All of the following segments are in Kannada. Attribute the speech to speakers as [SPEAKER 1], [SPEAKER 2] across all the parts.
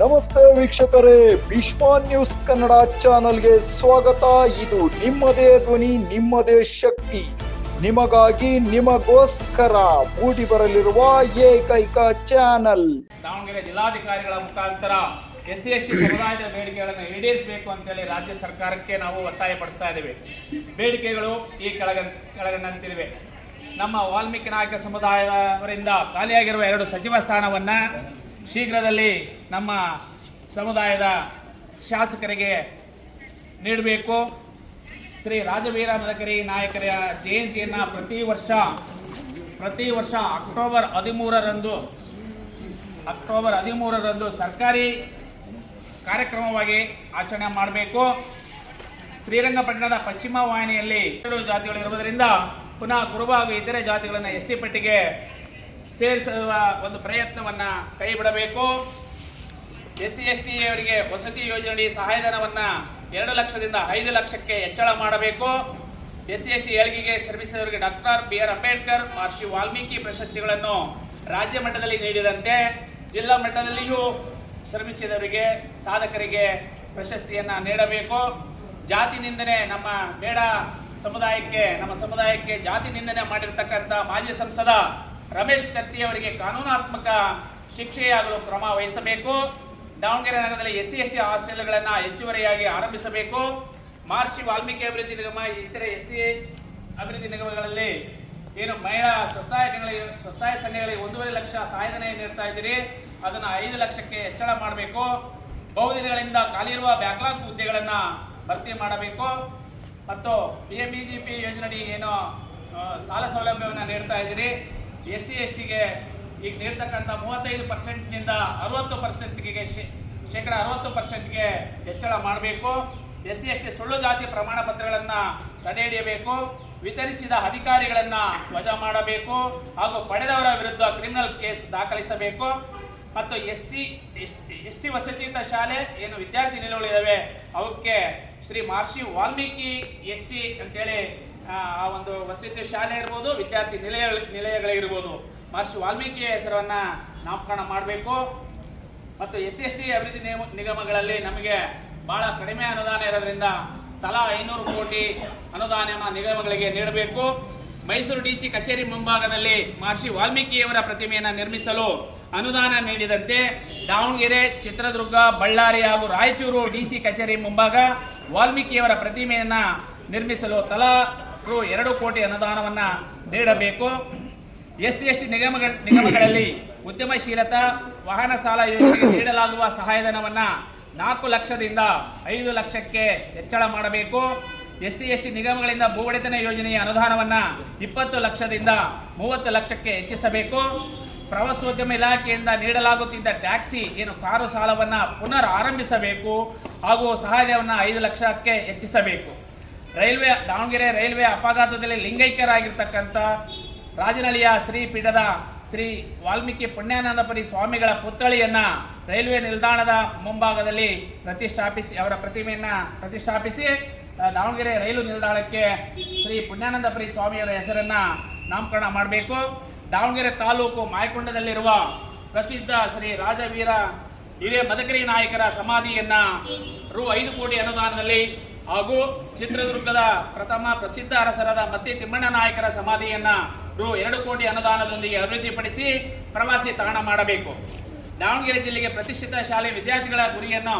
[SPEAKER 1] ನಮಸ್ತೆ ವೀಕ್ಷಕರೇ ಭೀಷ್ಮ ನ್ಯೂಸ್ ಕನ್ನಡ ಚಾನಲ್ಗೆ ಸ್ವಾಗತ. ಇದು ನಿಮ್ಮದೇ ಧ್ವನಿ, ನಿಮ್ಮದೇ ಶಕ್ತಿ. ನಿಮಗಾಗಿ ನಿಮಗೋಸ್ಕರ ಮೂಡಿ ಬರಲಿರುವ ಏಕೈಕ ಚಾನಲ್.
[SPEAKER 2] ದಾವಣಗೆರೆ ಜಿಲ್ಲಾಧಿಕಾರಿಗಳ ಮುಖಾಂತರ ಎಸ್ ಸಿ ಎಸ್ ಟಿ ಸಮುದಾಯದ ಬೇಡಿಕೆಗಳನ್ನು ಈಡೇರಿಸಬೇಕು ಅಂತೇಳಿ ರಾಜ್ಯ ಸರ್ಕಾರಕ್ಕೆ ನಾವು ಒತ್ತಾಯ ಪಡಿಸ್ತಾ ಇದ್ದೇವೆ. ಬೇಡಿಕೆಗಳು ಈ ಕೆಳಗ ಕೆಳಗಂಡಂತಿವೆ ನಮ್ಮ ವಾಲ್ಮೀಕಿ ನಾಯಕ ಸಮುದಾಯದವರಿಂದ ಖಾಲಿಯಾಗಿರುವ ಎರಡು ಸಚಿವ ಸ್ಥಾನವನ್ನು ಶೀಘ್ರದಲ್ಲಿ ನಮ್ಮ ಸಮುದಾಯದ ಶಾಸಕರಿಗೆ ನೀಡಬೇಕು. ಶ್ರೀ ರಾಜವೀರ ಮದಕರಿ ನಾಯಕರ ಜಯಂತಿಯನ್ನು ಪ್ರತಿ ವರ್ಷ ಪ್ರತಿ ವರ್ಷ ಅಕ್ಟೋಬರ್ ಹದಿಮೂರರಂದು ಅಕ್ಟೋಬರ್ ಹದಿಮೂರರಂದು ಸರ್ಕಾರಿ ಕಾರ್ಯಕ್ರಮವಾಗಿ ಆಚರಣೆ ಮಾಡಬೇಕು. ಶ್ರೀರಂಗಪಟ್ಟಣದ ಪಶ್ಚಿಮ ವಾಹಿನಿಯಲ್ಲಿ ಜಾತಿಗಳು ಇರುವುದರಿಂದ ಪುನಃ ಕುರುಬ ಹಾಗೂ ಇತರೆ ಜಾತಿಗಳನ್ನು ಎಸ್ ಟಿ ಪಟ್ಟಿಗೆ ಸೇರಿಸುವ ಒಂದು ಪ್ರಯತ್ನವನ್ನು ಕೈ ಬಿಡಬೇಕು ಎಸ್ ಸಿ ಎಸ್ ಟಿ ಅವರಿಗೆ ವಸತಿ ಯೋಜನೆ ಸಹಾಯಧನವನ್ನು ಎರಡು ಲಕ್ಷದಿಂದ ಐದು ಲಕ್ಷಕ್ಕೆ ಹೆಚ್ಚಳ ಮಾಡಬೇಕು. ಎಸ್ ಸಿ ಎಸ್ ಟಿ ಏಳಿಗೆಗೆ ಶ್ರಮಿಸಿದವರಿಗೆ doctor B R Ambedkar Maharshi Valmiki ಪ್ರಶಸ್ತಿಗಳನ್ನು ರಾಜ್ಯ ಮಟ್ಟದಲ್ಲಿ ನೀಡಿದಂತೆ ಜಿಲ್ಲಾ ಮಟ್ಟದಲ್ಲಿಯೂ ಶ್ರಮಿಸಿದವರಿಗೆ, ಸಾಧಕರಿಗೆ ಪ್ರಶಸ್ತಿಯನ್ನು ನೀಡಬೇಕು. ಜಾತಿ ನಿಂದನೆ ನಮ್ಮ ಬೇಡ ಸಮುದಾಯಕ್ಕೆ, ನಮ್ಮ ಸಮುದಾಯಕ್ಕೆ ಜಾತಿ ನಿಂದನೆ ಮಾಡಿರ್ತಕ್ಕಂಥ ಮಾಜಿ ಸಂಸದ ರಮೇಶ್ ಕತ್ತಿ ಅವರಿಗೆ ಕಾನೂನಾತ್ಮಕ ಶಿಕ್ಷೆಯಾಗಲು ಕ್ರಮ ವಹಿಸಬೇಕು. ದಾವಣಗೆರೆ ನಗರದಲ್ಲಿ ಎಸ್ ಸಿ ಎಸ್ ಟಿ ಹಾಸ್ಟೆಲ್ಗಳನ್ನು ಹೆಚ್ಚುವರಿಯಾಗಿ ಆರಂಭಿಸಬೇಕು. ಮಹರ್ಷಿ ವಾಲ್ಮೀಕಿ ಅಭಿವೃದ್ಧಿ ನಿಗಮ, ಇತರೆ ಎಸ್ ಸಿ ಅಭಿವೃದ್ಧಿ ನಿಗಮಗಳಲ್ಲಿ ಏನು ಮಹಿಳಾ ಸ್ವಸಹಾಯಗಳಿಗೆ ಸ್ವಸಹಾಯ ಸಂಘಗಳಿಗೆ ಒಂದೂವರೆ ಲಕ್ಷ ಸಹಾಯಧನ ನೀಡ್ತಾ ಇದ್ದೀರಿ. ಅದನ್ನು ಐದು ಲಕ್ಷಕ್ಕೆ ಹೆಚ್ಚಳ ಮಾಡಬೇಕು. ಬಹುದಿನಗಳಿಂದ ಖಾಲಿ ಇರುವ ಬ್ಯಾಕ್ಲಾಗ್ ಹುದ್ದೆಗಳನ್ನು ಭರ್ತಿ ಮಾಡಬೇಕು. ಮತ್ತು P M B G P ಯೋಜನೆಯಡಿ ಏನು ಸಾಲ ಸೌಲಭ್ಯವನ್ನು ನೀಡ್ತಾ ಇದ್ದೀರಿ. ಎಸ್ ಸಿ ಎಸ್ ಟಿಗೆ ಈಗ ನೀಡ್ತಕ್ಕಂಥ ಮೂವತ್ತೈದು ಪರ್ಸೆಂಟ್ನಿಂದ ಅರವತ್ತು ಪರ್ಸೆಂಟ್ಗೆ ಶೇಕಡ ಅರವತ್ತು ಪರ್ಸೆಂಟ್ಗೆ ಹೆಚ್ಚಳ ಮಾಡಬೇಕು. ಎಸ್ ಸಿ ಎಸ್ ಟಿ ಸುಳ್ಳು ಜಾತಿ ಪ್ರಮಾಣ ಪತ್ರಗಳನ್ನು ತಡೆ ಹಿಡಿಯಬೇಕು. ವಿತರಿಸಿದ ಅಧಿಕಾರಿಗಳನ್ನು ವಜಾ ಮಾಡಬೇಕು. ಹಾಗೂ ಪಡೆದವರ ವಿರುದ್ಧ ಕ್ರಿಮಿನಲ್ ಕೇಸ್ ದಾಖಲಿಸಬೇಕು. ಮತ್ತು ಎಸ್ ಸಿ ಎಸ್ ಟಿ ವಸತಿಯುತ ಶಾಲೆ ಏನು ವಿದ್ಯಾರ್ಥಿ ನಿಲುವುಗಳಿದ್ದಾವೆ, ಅವಕ್ಕೆ ಶ್ರೀ ಮಹರ್ಷಿ ವಾಲ್ಮೀಕಿ ಎಸ್ ಟಿ ಅಂತೇಳಿ ಆ ಒಂದು ವಸತಿ ಶಾಲೆ ಇರ್ಬೋದು, ವಿದ್ಯಾರ್ಥಿ ನಿಲಯ ನಿಲಯಗಳಿರ್ಬೋದು. ಮಹರ್ಷಿ ವಾಲ್ಮೀಕಿ ಹೆಸರನ್ನು ನಾಮಕರಣ ಮಾಡಬೇಕು. ಮತ್ತು ಎಸ್ ಸಿ ಎಸ್ ಟಿ ಅಭಿವೃದ್ಧಿ ನಿಗಮ ನಿಗಮಗಳಲ್ಲಿ ನಮಗೆ ಭಾಳ ಕಡಿಮೆ ಅನುದಾನ ಇರೋದ್ರಿಂದ ತಲಾ ಐನೂರು ಕೋಟಿ ಅನುದಾನವನ್ನು ನಿಗಮಗಳಿಗೆ ನೀಡಬೇಕು. ಮೈಸೂರು ಡಿ ಸಿ ಕಚೇರಿ ಮುಂಭಾಗದಲ್ಲಿ ಮಹರ್ಷಿ ವಾಲ್ಮೀಕಿಯವರ ಪ್ರತಿಮೆಯನ್ನು ನಿರ್ಮಿಸಲು ಅನುದಾನ ನೀಡಿದಂತೆ ದಾವಣಗೆರೆ, ಚಿತ್ರದುರ್ಗ, ಬಳ್ಳಾರಿ ಹಾಗೂ ರಾಯಚೂರು ಡಿ ಸಿ ಕಚೇರಿ ಮುಂಭಾಗ ವಾಲ್ಮೀಕಿಯವರ ಪ್ರತಿಮೆಯನ್ನು ನಿರ್ಮಿಸಲು ತಲಾ ರು ಎರಡು ಕೋಟಿ ಅನುದಾನವನ್ನು ನೀಡಬೇಕು. ಎಸ್ ಸಿ ಎಸ್ ಟಿ ನಿಗಮಗಳ ನಿಗಮಗಳಲ್ಲಿ ಉದ್ಯಮಶೀಲತಾ, ವಾಹನ ಸಾಲ ಯೋಜನೆಗೆ ನೀಡಲಾಗುವ ಸಹಾಯಧನವನ್ನು ನಾಲ್ಕು ಲಕ್ಷದಿಂದ ಐದು ಲಕ್ಷಕ್ಕೆ ಹೆಚ್ಚಳ ಮಾಡಬೇಕು. ಎಸ್ ಸಿ ಎಸ್ ಟಿ ನಿಗಮಗಳಿಂದ ಭೂವಡೆತನ ಯೋಜನೆಯ ಅನುದಾನವನ್ನು ಇಪ್ಪತ್ತು ಲಕ್ಷದಿಂದ ಮೂವತ್ತು ಲಕ್ಷಕ್ಕೆ ಹೆಚ್ಚಿಸಬೇಕು. ಪ್ರವಾಸೋದ್ಯಮ ಇಲಾಖೆಯಿಂದ ನೀಡಲಾಗುತ್ತಿದ್ದ ಟ್ಯಾಕ್ಸಿ ಏನು ಕಾರು ಸಾಲವನ್ನು ಪುನರ್ ಆರಂಭಿಸಬೇಕು ಹಾಗೂ ಸಹಾಯವನ್ನು ಐದು ಲಕ್ಷಕ್ಕೆ ಹೆಚ್ಚಿಸಬೇಕು. ರೈಲ್ವೆ, ದಾವಣಗೆರೆ ರೈಲ್ವೆ ಅಪಘಾತದಲ್ಲಿ ಲಿಂಗೈಕ್ಯರಾಗಿರ್ತಕ್ಕಂಥ ರಾಜನಹಳ್ಳಿಯ ಶ್ರೀ ಪೀಠದ ಶ್ರೀ ವಾಲ್ಮೀಕಿ ಪುಣ್ಯಾನಂದಪುರಿ ಸ್ವಾಮಿಗಳ ಪುತ್ಥಳಿಯನ್ನು ರೈಲ್ವೆ ನಿಲ್ದಾಣದ ಮುಂಭಾಗದಲ್ಲಿ ಪ್ರತಿಷ್ಠಾಪಿಸಿ, ಅವರ ಪ್ರತಿಮೆಯನ್ನು ಪ್ರತಿಷ್ಠಾಪಿಸಿ ದಾವಣಗೆರೆ ರೈಲು ನಿಲ್ದಾಣಕ್ಕೆ ಶ್ರೀ ಪುಣ್ಯಾನಂದಪುರಿ ಸ್ವಾಮಿಯವರ ಹೆಸರನ್ನು ನಾಮಕರಣ ಮಾಡಬೇಕು. ದಾವಣಗೆರೆ ತಾಲೂಕು ಮಾಯಕೊಂಡದಲ್ಲಿರುವ ಪ್ರಸಿದ್ಧ ಶ್ರೀ ರಾಜವೀರ ಹಿರಿಯ ಮದಕರಿ ನಾಯಕರ ಸಮಾಧಿಯನ್ನು ರು ಐದು ಕೋಟಿ ಅನುದಾನದಲ್ಲಿ ಹಾಗೂ ಚಿತ್ರದುರ್ಗದ ಪ್ರಥಮ ಪ್ರಸಿದ್ಧ ಅರಸರಾದ ಮತ್ತೆ ತಿಮ್ಮಣ್ಣ ನಾಯಕರ ಸಮಾಧಿಯನ್ನ ರು ಎರಡು ಕೋಟಿ ಅನುದಾನದೊಂದಿಗೆ ಅಭಿವೃದ್ಧಿಪಡಿಸಿ ಪ್ರವಾಸಿ ತಾಣ ಮಾಡಬೇಕು. ದಾವಣಗೆರೆ ಜಿಲ್ಲೆಗೆ ಪ್ರತಿಷ್ಠಿತ ಶಾಲೆ ವಿದ್ಯಾರ್ಥಿಗಳ ಗುರಿಯನ್ನು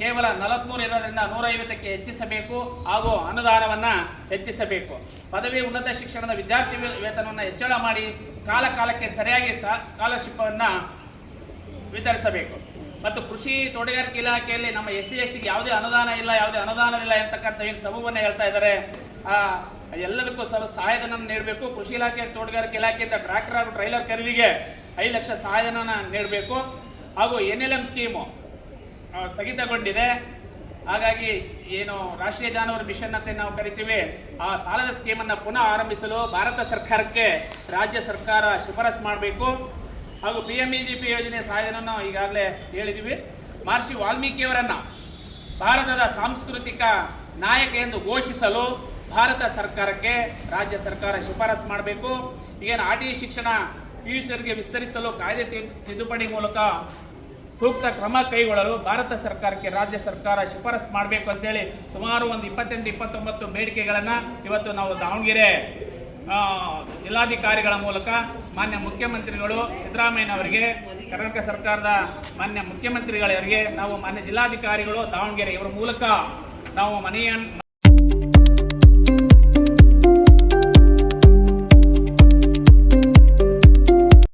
[SPEAKER 2] ಕೇವಲ ನಲವತ್ಮೂರು ಇರೋದರಿಂದ ನೂರೈವತ್ತಕ್ಕೆ ಹೆಚ್ಚಿಸಬೇಕು ಹಾಗೂ ಅನುದಾನವನ್ನು ಹೆಚ್ಚಿಸಬೇಕು. ಪದವಿ ಉನ್ನತ ಶಿಕ್ಷಣದ ವಿದ್ಯಾರ್ಥಿ ವೇತನವನ್ನು ಹೆಚ್ಚಳ ಮಾಡಿ ಕಾಲ ಕಾಲಕ್ಕೆ ಸರಿಯಾಗಿ ಸ್ಕಾಲರ್ಶಿಪ್ಪನ್ನು ವಿತರಿಸಬೇಕು. ಮತ್ತು ಕೃಷಿ ತೋಟಗಾರಿಕೆ ಇಲಾಖೆಯಲ್ಲಿ ನಮ್ಮ ಎಸ್ ಸಿ ಎಸ್ ಟಿಗೆ ಯಾವುದೇ ಅನುದಾನ ಇಲ್ಲ ಯಾವುದೇ ಅನುದಾನವಿಲ್ಲ ಎಂತಕ್ಕಂಥ ಏನು ಸಬೂಬನ್ನು ಹೇಳ್ತಾ ಇದ್ದಾರೆ. ಆ, ಎಲ್ಲದಕ್ಕೂ ಸಹ ಸಹಾಯಧನ ನೀಡಬೇಕು. ಕೃಷಿ ಇಲಾಖೆ ತೋಟಗಾರಿಕೆ ಇಲಾಖೆಯಿಂದ ಟ್ರ್ಯಾಕ್ಟರ್ ಹಾಗೂ ಟ್ರೈಲರ್ ಖರೀದಿಗೆ ಐದು ಲಕ್ಷ ಸಹಾಯಧನ ನೀಡಬೇಕು. ಹಾಗೂ ಎನ್ ಎಲ್ ಎಂ ಸ್ಕೀಮು ಸ್ಥಗಿತಗೊಂಡಿದೆ. ಹಾಗಾಗಿ ಏನು ರಾಷ್ಟ್ರೀಯ ಜಾನುವಾರು ಮಿಷನ್ ಅಂತ ನಾವು ಕರಿತೀವಿ ಆ ಸಾಲದ ಸ್ಕೀಮನ್ನು ಪುನಃ ಆರಂಭಿಸಲು ಭಾರತ ಸರ್ಕಾರಕ್ಕೆ ರಾಜ್ಯ ಸರ್ಕಾರ ಶಿಫಾರಸು ಮಾಡಬೇಕು. ಹಾಗೂ P M E G P ಯೋಜನೆ ಸಹಾಯಧನವನ್ನು ಈಗಾಗಲೇ ಹೇಳಿದ್ದೀವಿ. ಮಹರ್ಷಿ ವಾಲ್ಮೀಕಿಯವರನ್ನು ಭಾರತದ ಸಾಂಸ್ಕೃತಿಕ ನಾಯಕ ಎಂದು ಘೋಷಿಸಲು ಭಾರತ ಸರ್ಕಾರಕ್ಕೆ ರಾಜ್ಯ ಸರ್ಕಾರ ಶಿಫಾರಸು ಮಾಡಬೇಕು. ಈಗೇನು ಆರ್ ಟಿ ಶಿಕ್ಷಣ ಪಿ ಯು ವಿಸ್ತರಿಸಲು ಕಾಯ್ದೆ ತಿದ್ದುಪಡಿ ಮೂಲಕ ಸೂಕ್ತ ಕ್ರಮ ಕೈಗೊಳ್ಳಲು ಭಾರತ ಸರ್ಕಾರಕ್ಕೆ ರಾಜ್ಯ ಸರ್ಕಾರ ಶಿಫಾರಸು ಮಾಡಬೇಕು ಅಂತೇಳಿ ಸುಮಾರು ಒಂದು ಇಪ್ಪತ್ತೆಂಟು, ಇಪ್ಪತ್ತೊಂಬತ್ತು ಬೇಡಿಕೆಗಳನ್ನು ಇವತ್ತು ನಾವು ದಾವಣಗೆರೆ ಜಿಲ್ಲಾಧಿಕಾರಿಗಳ ಮೂಲಕ ಮಾನ್ಯ ಮುಖ್ಯಮಂತ್ರಿಗಳು ಸಿದ್ದರಾಮಯ್ಯನವರಿಗೆ, ಕರ್ನಾಟಕ ಸರ್ಕಾರದ ಮಾನ್ಯ ಮುಖ್ಯಮಂತ್ರಿಗಳವರಿಗೆ, ನಾವು ಮಾನ್ಯ ಜಿಲ್ಲಾಧಿಕಾರಿಗಳು ದಾವಣಗೆರೆ ಇವರ ಮೂಲಕ ನಾವು ಮನೆಯನ್ನು